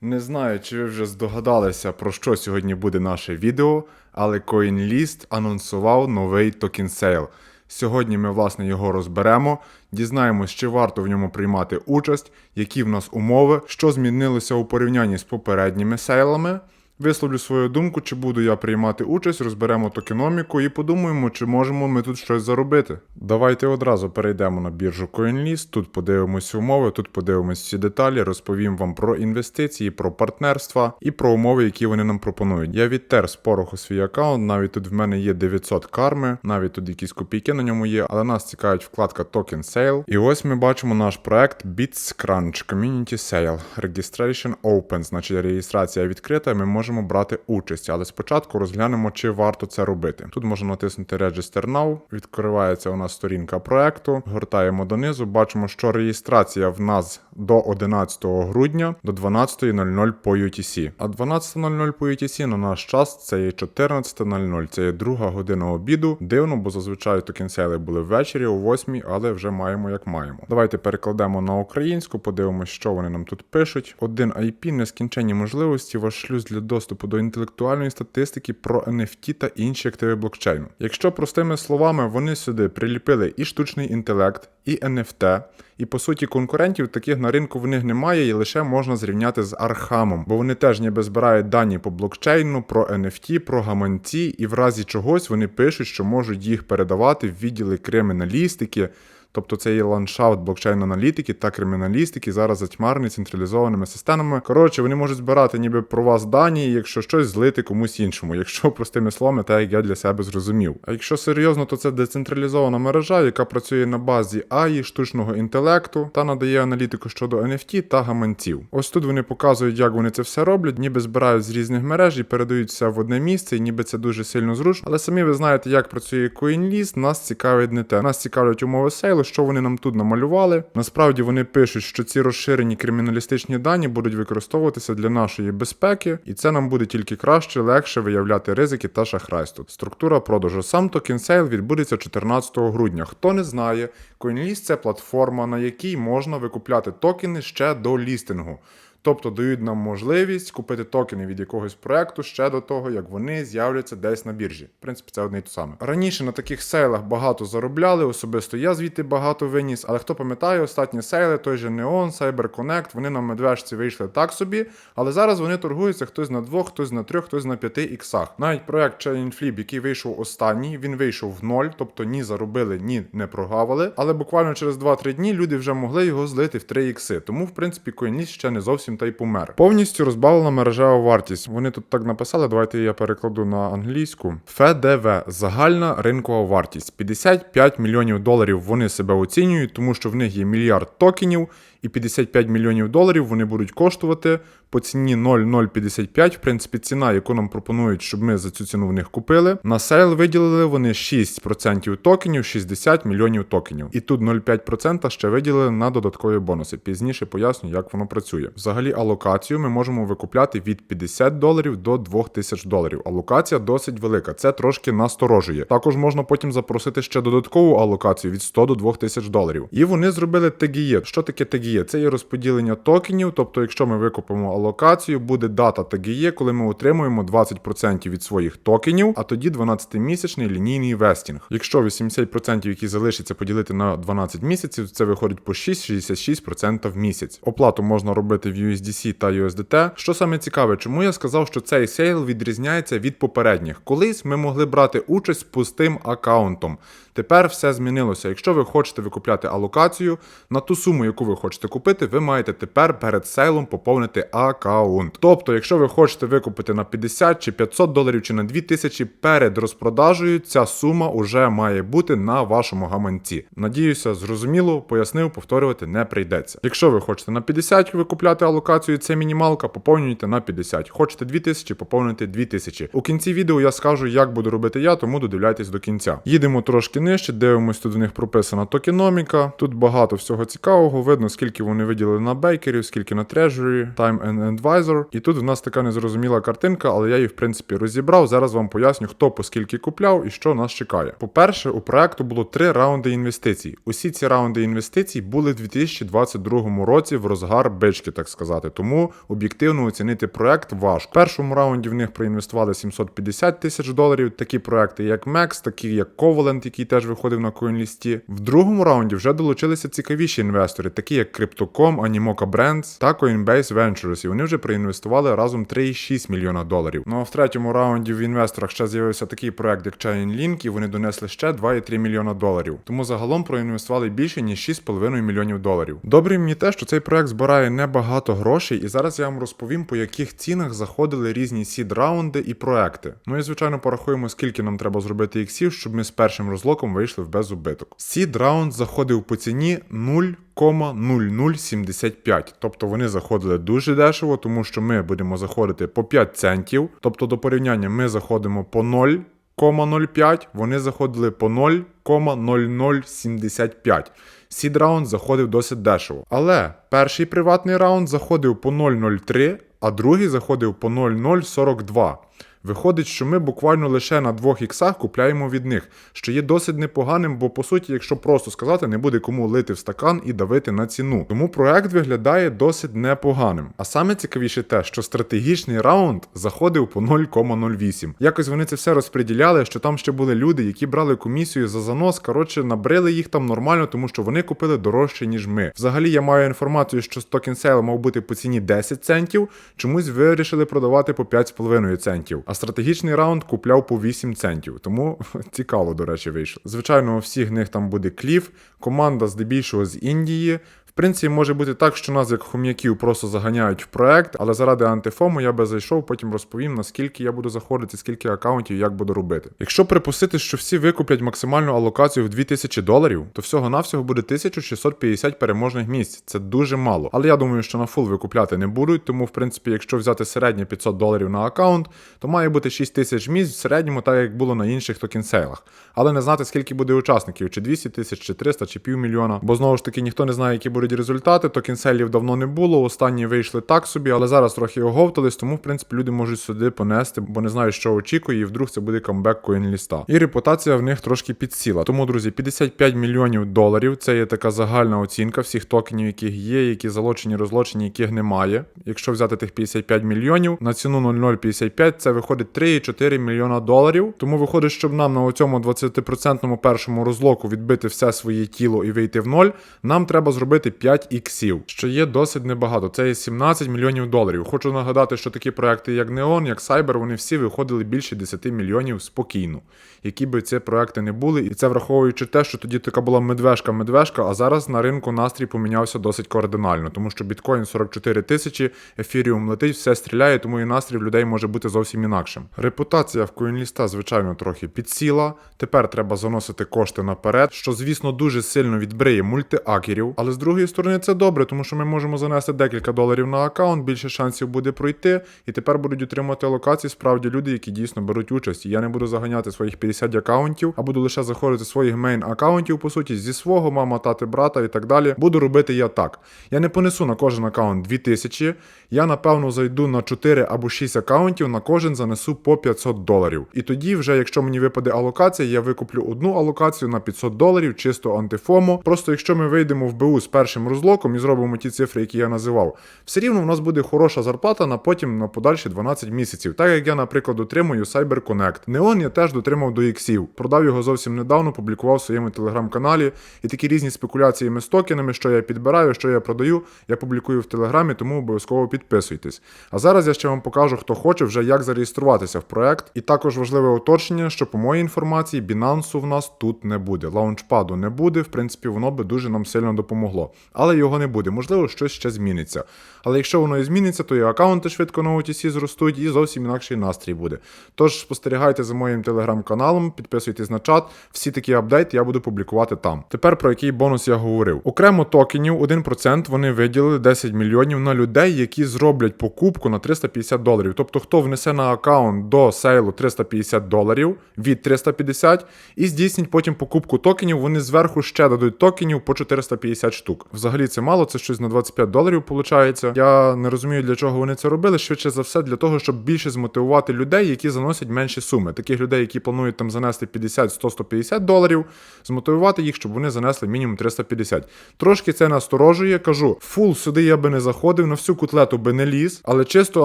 Не знаю, чи ви вже здогадалися, про що сьогодні буде наше відео, але CoinList анонсував новий токен сейл. Сьогодні ми, власне, його розберемо, дізнаємось, чи варто в ньому приймати участь, які в нас умови, що змінилося у порівнянні з попередніми сейлами. Висловлю свою думку, чи буду я приймати участь, розберемо токеноміку і подумаємо, чи можемо ми тут щось заробити. Давайте одразу перейдемо на біржу CoinList, тут подивимось умови, тут подивимось всі деталі, розповім вам про інвестиції, про партнерства і про умови, які вони нам пропонують. Я відтер з пороху свій аккаунт, навіть тут в мене є 900 карми, навіть тут якісь копійки на ньому є, але нас цікавить вкладка Token Sale. І ось ми бачимо наш проект BitsCrunch Community Sale. Registration Open, значить реєстрація відкрита, ми можемо брати участь, але спочатку розглянемо, чи варто це робити. Тут можна натиснути Register Now, відкривається у нас сторінка проекту, гортаємо донизу, бачимо, що реєстрація в нас до 11 грудня до 12.00 по UTC. А 12.00 по UTC на наш час це є 14.00, це є друга година обіду. Дивно, бо зазвичай токенсейли були ввечері о 8, але вже маємо як маємо. Давайте перекладемо на українську, подивимося, що вони нам тут пишуть. Один IP, нескінченні можливості, ваш шлюз для доступу до інтелектуальної статистики про NFT та інші активи блокчейну. Якщо простими словами, вони сюди приліпили і штучний інтелект, і NFT, і по суті конкурентів таких на ринку в них немає, і лише можна зрівняти з Архамом, бо вони теж ніби збирають дані по блокчейну, про NFT, про гаманці, і в разі чогось вони пишуть, що можуть їх передавати в відділи криміналістики. Тобто це є ландшафт блокчейн-аналітики та криміналістики, зараз затьмарений централізованими системами. Коротше, вони можуть збирати ніби про вас дані, якщо щось злити комусь іншому, якщо простими словами, так як я для себе зрозумів. А якщо серйозно, то це децентралізована мережа, яка працює на базі AI, штучного інтелекту та надає аналітику щодо NFT та гаманців. Ось тут вони показують, як вони це все роблять, ніби збирають з різних мереж і передають все в одне місце, і ніби це дуже сильно зручно. Але самі ви знаєте, як працює CoinList, нас цікавить не те. Нас цікавлять умови сейлу, що вони нам тут намалювали. Насправді вони пишуть, що ці розширені криміналістичні дані будуть використовуватися для нашої безпеки, і це нам буде тільки краще, легше виявляти ризики та шахрайство. Структура продажу. Сам токен сейл відбудеться 14 грудня. Хто не знає, CoinList – це платформа, на якій можна викупляти токени ще до лістингу. Тобто дають нам можливість купити токени від якогось проекту ще до того, як вони з'являться десь на біржі. В принципі, це одне й те саме. Раніше на таких сейлах багато заробляли, особисто я звідти багато виніс, але хто пам'ятає, останні сейли, той же Neon, CyberConnect, вони на медвежці вийшли так собі, але зараз вони торгуються хтось на двох, хтось на трьох, хтось на п'яти іксах. Навіть проект Chain Flip, який вийшов останній, він вийшов в ноль, тобто ні заробили, ні не прогавили. Але буквально через 2-3 дні люди вже могли його злити в 3 ікси. Тому, в принципі, CoinList ще не зовсім та й помер. Повністю розбавлена мережева вартість. Вони тут так написали. Давайте я перекладу на англійську. ФДВ загальна ринкова вартість 55 мільйонів доларів. Вони себе оцінюють, тому що в них є мільярд токенів, і 55 мільйонів доларів вони будуть коштувати по ціні 0,055. В принципі, ціна, яку нам пропонують, щоб ми за цю ціну в них купили. На сейл виділили вони 6% токенів, 60 мільйонів токенів. І тут 0,5% ще виділили на додаткові бонуси. Пізніше поясню, як воно працює. Взагалі, алокацію ми можемо викупляти від 50 доларів до 2000 доларів. Алокація досить велика. Це трошки насторожує. Також можна потім запросити ще додаткову алокацію від 100 до 2000 доларів. І вони зробили TGE. Що таке TGE? Це є розподілення токенів. Тобто, якщо ми викупимо алокацію, буде дата TGE, коли ми отримуємо 20% від своїх токенів, а тоді 12-місячний лінійний вестінг. Якщо 80%, які залишаться поділити на 12 місяців, це виходить по 6,66% в місяць. Оплату можна робити в USDC та USDT. Що саме цікаве, чому я сказав, що цей сейл відрізняється від попередніх. Колись ми могли брати участь з пустим аккаунтом. Тепер все змінилося. Якщо ви хочете викупляти алокацію на ту суму, яку ви хочете купити, ви маєте тепер перед сейлом поповнити аккаунт. Тобто, якщо ви хочете викупити на 50 чи 500 доларів чи на 2000 перед розпродажею, ця сума вже має бути на вашому гаманці. Надіюся, зрозуміло, пояснив, повторювати не прийдеться. Якщо ви хочете на 50 викупляти алокацію, це мінімалка, поповнюйте на 50. Хочете 2000, поповнюйте 2000. У кінці відео я скажу, як буду робити я, тому додивляйтесь до кінця. Їдемо трошки нижче, дивимось, тут в них прописана токеноміка. Тут багато всього цікавого, видно, скільки вони виділили на бейкерів, скільки на Treasury, Time and Advisor. І тут в нас така незрозуміла картинка, але я її в принципі розібрав. Зараз вам поясню, хто по скільки купляв і що нас чекає. По-перше, у проекту було три раунди інвестицій. Усі ці раунди інвестицій були в 2022 році в розгар бички, так сказати. Тому об'єктивно оцінити проект важко. В першому раунді в них проінвестували 750 тисяч доларів. Такі проекти, як Max, такі як Covalent, який теж виходив на CoinList. В другому раунді вже долучилися цікавіші інвестори, такі як Crypto.com, Animoca Brands та Coinbase Ventures, і вони вже проінвестували разом 3,6 мільйона доларів. Ну а в третьому раунді в інвесторах ще з'явився такий проект, як Chainlink, і вони донесли ще 2,3 мільйона доларів. Тому загалом проінвестували більше ніж 6,5 мільйонів доларів. Добре мені те, що цей проект збирає небагато грошей, і зараз я вам розповім, по яких цінах заходили різні сід раунди і проекти. Ну і звичайно порахуємо, скільки нам треба зробити іксів, щоб ми з першим розлоком вийшли в безубиток. Сід раунд заходив по ціні 0,0075. Тобто вони заходили дуже дешево, тому що ми будемо заходити по 5 центів. Тобто до порівняння ми заходимо по 0,05, вони заходили по 0,0075. Сід раунд заходив досить дешево. Але перший приватний раунд заходив по 0,03, а другий заходив по 0,042. Виходить, що ми буквально лише на двох іксах купляємо від них, що є досить непоганим, бо по суті, якщо просто сказати, не буде кому лити в стакан і давити на ціну. Тому проект виглядає досить непоганим. А саме цікавіше те, що стратегічний раунд заходив по 0,08. Якось вони це все розподіляли, що там ще були люди, які брали комісію за занос. Коротше, набрили їх там нормально, тому що вони купили дорожче, ніж ми. Взагалі я маю інформацію, що токен сейл мав бути по ціні 10 центів, чомусь вирішили продавати по 5,5 центів. А стратегічний раунд купляв по 8 центів. Тому цікаво, до речі, вийшло. Звичайно, у всіх них там буде клів. команда здебільшого з Індії. Принципі, може бути так, що нас як хом'яків просто заганяють в проект, але заради антифому я би зайшов, потім розповім, наскільки я буду заходити, скільки акаунтів, як буду робити. Якщо припустити, що всі викуплять максимальну алокацію в 2000 доларів, то всього-навсього буде 1650 переможних місць. Це дуже мало. Але я думаю, що на фул викупляти не будуть, тому, в принципі, якщо взяти середнє 500 доларів на акаунт, то має бути 6000 місць в середньому, так як було на інших токенсейлах. Але не знати, скільки буде учасників, чи 200 тисяч, чи 300, чи півмільйона. Бо знову ж таки ніхто не знає, які будуть результати. Токенселів давно не було. Останні вийшли так собі, але зараз трохи оговтались, тому в принципі люди можуть сюди понести, бо не знають, що очікує, і вдруг це буде камбек коінліста. І репутація в них трошки підсіла. Тому, друзі, 55 мільйонів доларів. Це є така загальна оцінка всіх токенів, яких є, які залочені, розлочені, яких немає. Якщо взяти тих 55 мільйонів на ціну 0,055, це виходить 3,4 мільйона доларів. Тому виходить, щоб нам на цьому 20% першому розлоку відбити все своє тіло і вийти в ноль, нам треба зробити 5 іксів, що є досить небагато. Це є 17 мільйонів доларів. Хочу нагадати, що такі проекти, як Neon, як Cyber, вони всі виходили більше 10 мільйонів спокійно, які би ці проекти не були. І це враховуючи те, що тоді така була медвежка-медвежка, а зараз на ринку настрій помінявся досить кардинально, тому що біткоін 44 тисячі, ефіріум летить, все стріляє, тому і настрій в людей може бути зовсім інакшим. Репутація в коінліста, звичайно, трохи підсіла. Тепер треба заносити кошти наперед, що, звісно, дуже сильно відбриє мультиакерів, але з другої сторони це добре, тому що ми можемо занести декілька доларів на аккаунт, більше шансів буде пройти, і тепер будуть отримати локації справді люди, які дійсно беруть участь. Я не буду заганяти своїх 50 аккаунтів, а буду лише заходити своїх мейн аккаунтів, по суті, зі свого, мама, тати, брата і так далі. Буду робити я так. Я не понесу на кожен аккаунт 2000, я напевно зайду на 4 або 6 аккаунтів, на кожен занесу по 500 доларів. І тоді, вже, якщо мені випаде алокація, я викуплю одну алокацію на 500 доларів, чисто антифому. Просто якщо ми вийдемо в БУ з першим розлоком і зробимо ті цифри, які я називав, все рівно в нас буде хороша зарплата на потім на подальші 12 місяців. Так як я, наприклад, отримую Cyber Connect. Неон я теж дотримав до іксів. Продав його зовсім недавно, публікував в своєму телеграм-каналі. І такі різні спекуляціями з токенами, що я підбираю, що я продаю, я публікую в телеграмі, тому обов'язково підписуйтесь. А зараз я ще вам покажу, хто хоче вже як зареєструватися в проект. І також важливе уточнення, що по моїй інформації Binance в нас тут не буде. Лаунчпаду не буде. В принципі, воно би дуже нам сильно допомогло. Але його не буде. Можливо, щось ще зміниться. Але якщо воно і зміниться, то і аккаунти швидко на OTC зростуть, і зовсім інакший настрій буде. Тож спостерігайте за моїм телеграм-каналом, підписуйтесь на чат. Всі такі апдейти я буду публікувати там. Тепер про який бонус я говорив. Окремо токенів 1% вони виділили 10 мільйонів на людей, які зроблять покупку на 350 доларів. Тобто, хто внесе на аккаунт до сейлу 350 доларів від 350 і здійснить потім покупку токенів, вони зверху ще дадуть токенів по 450 штук. Взагалі це мало, це щось на 25 доларів виходить. Я не розумію, для чого вони це робили. Швидше за все, для того, щоб більше змотивувати людей, які заносять менші суми. Таких людей, які планують там занести 50, 100, 150 доларів, змотивувати їх, щоб вони занесли мінімум 350. Трошки це насторожує. Кажу, фул сюди я би не заходив, на всю котлету би не ліз, але чисто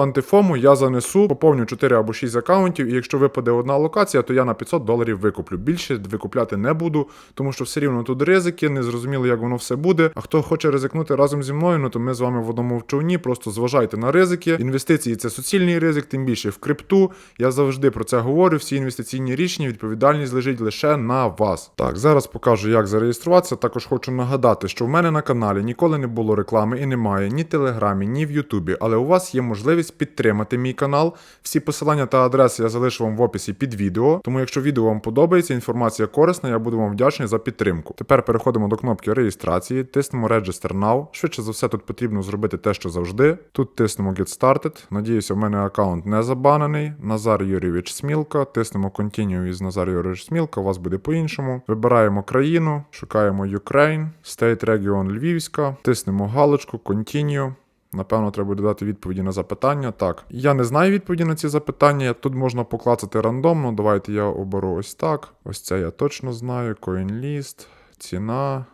антифому я занесу, поповню 4 або 6 акаунтів, і якщо випаде одна локація, то я на 500 доларів викуплю. Більше викупляти не буду, тому що все рівно тут ризики, не зрозуміло, як воно все буде. А хто хоче ризикнути разом зі мною, ну то ми з вами в одному човні. Просто зважайте на ризики. Інвестиції це суцільний ризик, тим більше в крипту. Я завжди про це говорю. Всі інвестиційні рішення, відповідальність лежить лише на вас. Так, зараз покажу, як зареєструватися. Також хочу нагадати, що в мене на каналі ніколи не було реклами і немає ні в Телеграмі, ні в Ютубі. Але у вас є можливість підтримати мій канал. Всі посилання та адреси я залишу вам в описі під відео. Тому, якщо відео вам подобається, інформація корисна, я буду вам вдячний за підтримку. Тепер переходимо до кнопки реєстрації, тиснемо Register Now. Швидше за все, тут потрібно зробити те, що завжди. Тут тиснемо Get Started. Надіюся, в мене аккаунт не забанений. Назар Юрійович Смілка. Тиснемо Continue із Назар Юрійович Смілка. У вас буде по-іншому. Вибираємо країну, шукаємо Ukraine, State Region Львівська, тиснемо галочку, Continue. Напевно, треба буде дати відповіді на запитання. Так, я не знаю відповіді на ці запитання. Тут можна поклацати рандомно. Давайте я оберу ось так. Ось це я точно знаю. CoinList, ціна.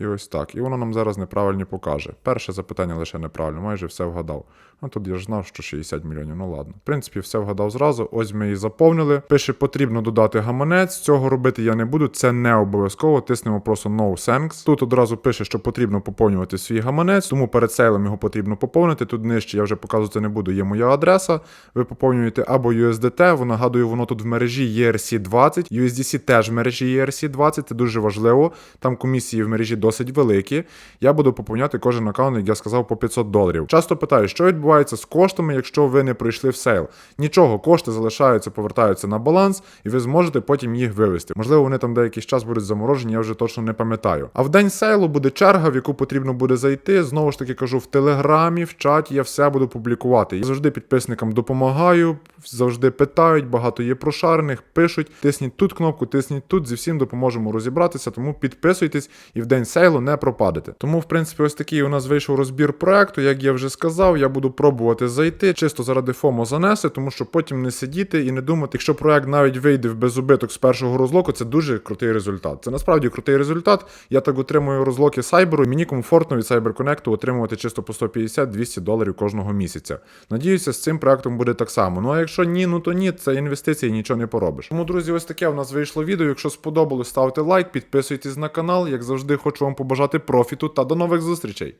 І ось так. І воно нам зараз неправильні покаже. Перше запитання лише неправильно, майже все вгадав. Ну тут я ж знав, що 60 мільйонів. Ну ладно. В принципі, все вгадав зразу. Ось ми її заповнили. Пише, потрібно додати гаманець. Цього робити я не буду. Це не обов'язково. Тиснемо просто No Thanks. Тут одразу пише, що потрібно поповнювати свій гаманець, тому перед сейлом його потрібно поповнити. Тут нижче я вже показувати не буду. Є моя адреса. Ви поповнюєте або USDT, нагадую, воно тут в мережі ERC20. USDC теж в мережі ERC20. Це дуже важливо. Там комісії в мережі досить великі. Я буду поповняти кожен аккаунт, як я сказав, по 500 доларів. Часто питаю, що відбувається з коштами, якщо ви не пройшли в сейл. Нічого, кошти залишаються, повертаються на баланс, і ви зможете потім їх вивести. Можливо, вони там деякий час будуть заморожені, я вже точно не пам'ятаю. А в день сейлу буде черга, в яку потрібно буде зайти. Знову ж таки кажу, в телеграмі, в чаті я все буду публікувати. Я завжди підписникам допомагаю, завжди питають, багато є прошарених, пишуть. Тисніть тут кнопку, тисніть тут, зі всім допоможемо розібратися. Тому підписуйтесь і в день сейлу не пропадете. Тому, в принципі, ось такий у нас вийшов розбір проекту. Як я вже сказав, я буду пробувати зайти, чисто заради ФОМО занести, тому що потім не сидіти і не думати, якщо проект навіть вийде в безубиток з першого розлоку, це дуже крутий результат. Це насправді крутий результат. Я так отримую розлоки сайберу. і Мені комфортно від CyberConnect отримувати чисто по 150-200 доларів кожного місяця. Надіюся, з цим проектом буде так само. Ну а якщо ні, ну то ні, це інвестиції, нічого не поробиш. Тому, друзі, ось таке у нас вийшло відео. Якщо сподобалось, ставте лайк, підписуйтесь на канал. Як завжди, хочу вам побажати профіту та до нових зустрічей.